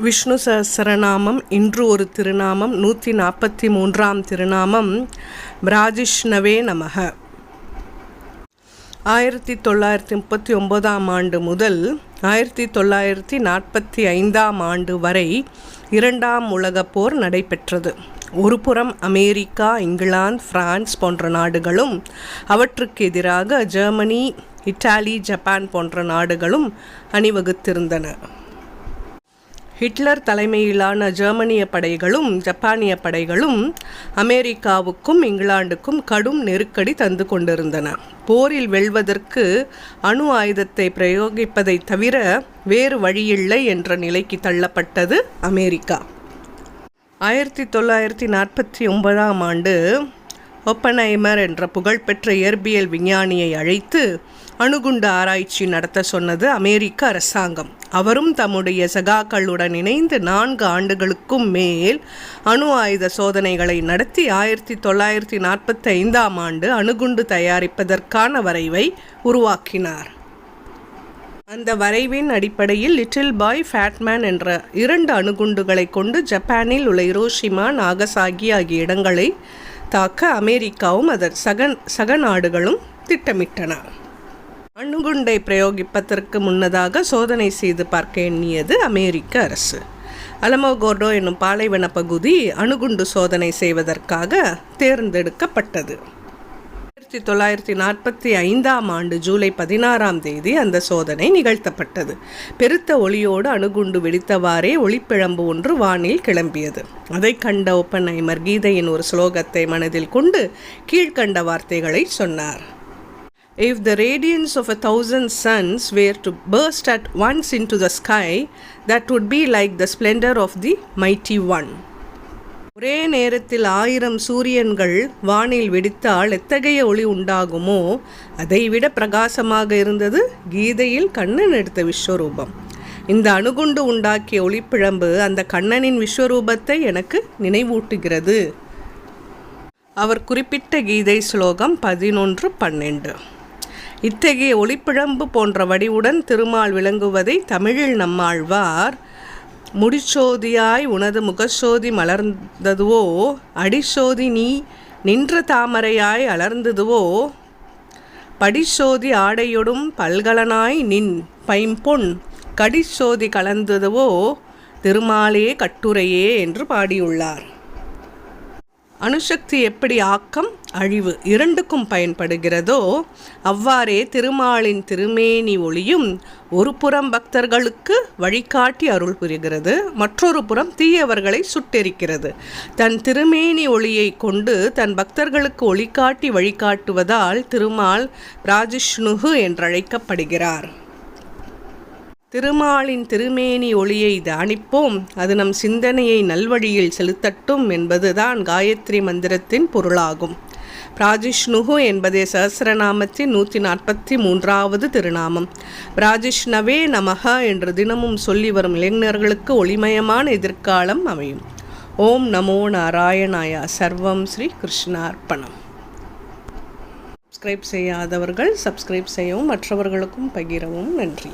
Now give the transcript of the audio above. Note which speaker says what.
Speaker 1: விஷ்ணு சஹசரநாமம் இன்று ஒரு திருநாமம் நூற்றி நாற்பத்தி மூன்றாம் திருநாமம் பிராஜிஷ்ணவே நமக. ஆயிரத்தி தொள்ளாயிரத்தி முப்பத்தி ஒன்பதாம் ஆண்டு முதல் ஆயிரத்தி தொள்ளாயிரத்தி நாற்பத்தி ஐந்தாம் ஆண்டு வரை இரண்டாம் உலகப் போர் நடைபெற்றது. ஒருபுறம் அமெரிக்கா இங்கிலாந்து பிரான்ஸ் போன்ற நாடுகளும் அவற்றுக்கு எதிராக ஜெர்மனி இத்தாலி ஜப்பான் போன்ற நாடுகளும் அணிவகுத்திருந்தன. ஹிட்லர் தலைமையிலான ஜெர்மனிய படைகளும் ஜப்பானிய படைகளும் அமெரிக்காவுக்கும் இங்கிலாந்துக்கும் கடும் நெருக்கடி தந்து கொண்டிருந்தன. போரில் வெல்வதற்கு அணு ஆயுதத்தை பிரயோகிப்பதை தவிர வேறு வழியில்லை என்ற நிலைக்கு தள்ளப்பட்டது அமெரிக்கா. ஆயிரத்தி தொள்ளாயிரத்தி நாற்பத்தி ஒன்பதாம் ஆண்டு ஒப்பனைமர் என்ற புகழ்பெற்ற இயற்பியல் விஞ்ஞானியை அழைத்து அணுகுண்டு ஆராய்ச்சி நடத்த சொன்னது அமெரிக்க அரசாங்கம். அவரும் தம்முடைய சகாக்களுடன் இணைந்து நான்கு ஆண்டுகளுக்கும் மேல் அணு ஆயுத சோதனைகளை நடத்தி ஆயிரத்தி தொள்ளாயிரத்தி நாற்பத்தி ஐந்தாம் ஆண்டு அணுகுண்டு தயாரிப்பதற்கான வரைவை உருவாக்கினார். அந்த வரைவின் அடிப்படையில் லிட்டில் பாய் ஃபேட்மேன் என்ற இரண்டு அணுகுண்டுகளை கொண்டு ஜப்பானில் உள்ள இரோஷிமா நாகசாகி ஆகிய இடங்களை தாக்க அமெரிக்காவும் அதன் சக சக நாடுகளும் திட்டமிட்டன. அணுகுண்டை பிரயோகிப்பதற்கு முன்னதாக சோதனை செய்து பார்க்க எண்ணியது அமெரிக்க அரசு. அலமோகோர்டோ என்னும் பாலைவன பகுதி அணுகுண்டு சோதனை செய்வதற்காக தேர்ந்தெடுக்கப்பட்டது. ஆயிரத்தி தொள்ளாயிரத்தி நாற்பத்தி ஐந்தாம் ஆண்டு ஜூலை பதினாறாம் தேதி அந்த சோதனை நிகழ்த்தப்பட்டது. பெருத்த ஒளியோடு அணுகுண்டு வெடித்தவாறே ஒளிப்பிழம்பு ஒன்று வானில் கிளம்பியது. அதை கண்ட ஒப்பனைமர் கீதையின் ஒரு ஸ்லோகத்தை மனதில் கொண்டு கீழ்கண்ட வார்த்தைகளை சொன்னார். If the radiance of a thousand suns were to burst at once into the sky, that would be like the splendor of the mighty one. ஒரே நேரத்தில் ஆயிரம் சூரியன்கள் வானில் வெடித்தால் எத்தகைய ஒளி உண்டாகுமோ அதைவிட பிரகாசமாக இருந்தது கீதையில் கண்ணன் எடுத்த விஸ்வரூபம். இந்த அணுகுண்டு உண்டாக்கிய ஒளிப்பிழம்பு அந்த கண்ணனின் விஸ்வரூபத்தை எனக்கு நினைவூட்டுகிறது. அவர் குறிப்பிட்ட கீதை ஸ்லோகம் பதினொன்று பன்னெண்டு. இத்தகைய ஒளிப்பிழம்பு போன்ற வடிவுடன் திருமால் விளங்குவதை தமிழில் நம்மாழ்வார் முடிச்சோதியாய் உனது முகச்சோதி மலர்ந்ததுவோ அடிசோதி நீ நின்ற தாமரையாய் அலர்ந்ததுவோ படிசோதி ஆடையொடும் பல்கலனாய் நின் பைம்பொன் கடிசோதி கலந்ததுவோ திருமாலே கட்டுரையே என்று பாடியுள்ளார். அணுசக்தி எப்படி ஆக்கம் அழிவு இரண்டுக்கும் பயன்படுகிறதோ அவ்வாறே திருமாலின் திருமேனி ஒளியும் ஒரு புறம் பக்தர்களுக்கு வழிகாட்டி அருள் புரிகிறது மற்றொரு புறம் தீயவர்களை சுட்டெரிக்கிறது. தன் திருமேனி ஒளியை கொண்டு தன் பக்தர்களுக்கு ஒளிகாட்டி வழிகாட்டுவதால் திருமால் ராஜிஷ்ணுகு என்றழைக்கப்படுகிறார். திருமாலின் திருமேனி ஒளியை தானிப்போம் அது நம் சிந்தனையை நல்வழியில் செலுத்தட்டும் என்பதுதான் காயத்ரி மந்திரத்தின் பொருளாகும். பிராஜிஷ்ணுகு என்பதே சஹசிரநாமத்தின் நூற்றி நாற்பத்தி மூன்றாவது திருநாமம். பிராஜிஷ்ணவே நமக என்று தினமும் சொல்லி வரும் இளைஞர்களுக்கு ஒளிமயமான எதிர்காலம் அமையும். ஓம் நமோ நாராயணாயா சர்வம் ஸ்ரீ கிருஷ்ணார்ப்பணம். சப்ஸ்கிரைப் செய்யாதவர்கள் சப்ஸ்கிரைப் செய்யவும் மற்றவர்களுக்கும் பகிரவும் நன்றி.